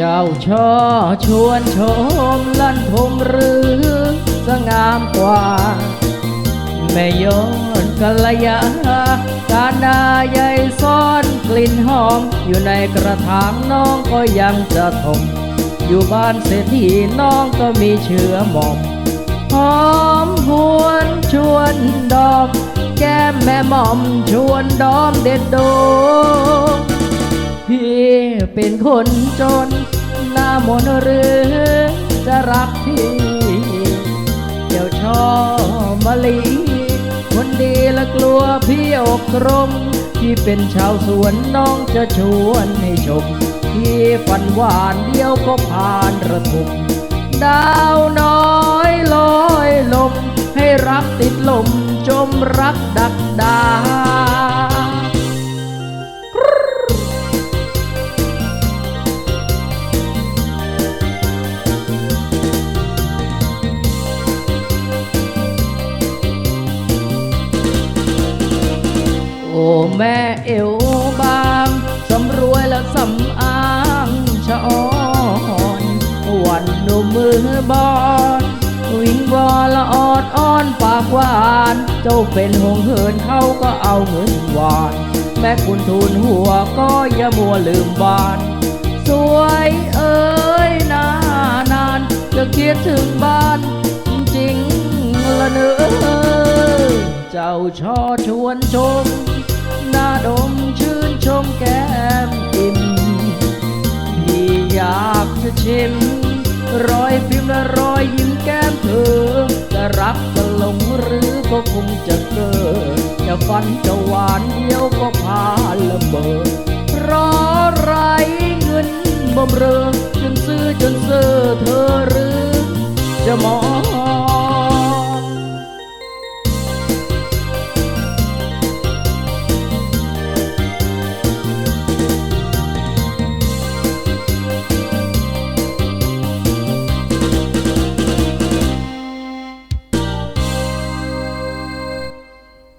จ้าช่อชวนชมลั่นทมหรือสงามกว่า แม่ยอนกัลยาการดาใหญ่ซ่อนกลิ่นหอม อยู่ในกระถางน้องก็ยังจะทมอยู่บ้านเศรษฐีน้องก็มีเชื้อหมอมหอมหวนชวนดอม แก้มแม่หม่อมชวนดอมเด็ดโดพี่ เป็นคนจนหน้ามนหรือจะรักพี่เดี๋ยวชอบมะลิคนดีและกลัวพี่อกตรมพี่เป็นชาวสวนน้องจะชวนให้ชมพี่ฝันหวานเดียวก็ผ่านระทมดาวน้อยลอ แม่เอวบางสำรวยและสำอางชะอ่อนวันหนุ่มมือบอลวิงวอนละออดอ้อนปากหวาน เจ้าเป็นหงเหินเขาก็เอาเงินหวาน แม่คุณทูลหัวก็อย่ามัวลืมบาน สวยเอ้ยนานานจะคิดถึงบ้านจริงละเนื้อ เจ้าชอชวนชม หน้าดมชื่นชมแก้มอิ่มพี่อยากจะชิม รอยพิมพ์และรอยยิ้มแก้มเธอ จะรักจะหลงหรือก็คงจะเกิดจะฝันจะหวานเดียวก็พาละเมอรอไรเงินบ่มเรือจนซื้อจนเซอเธอหรือ จะมอง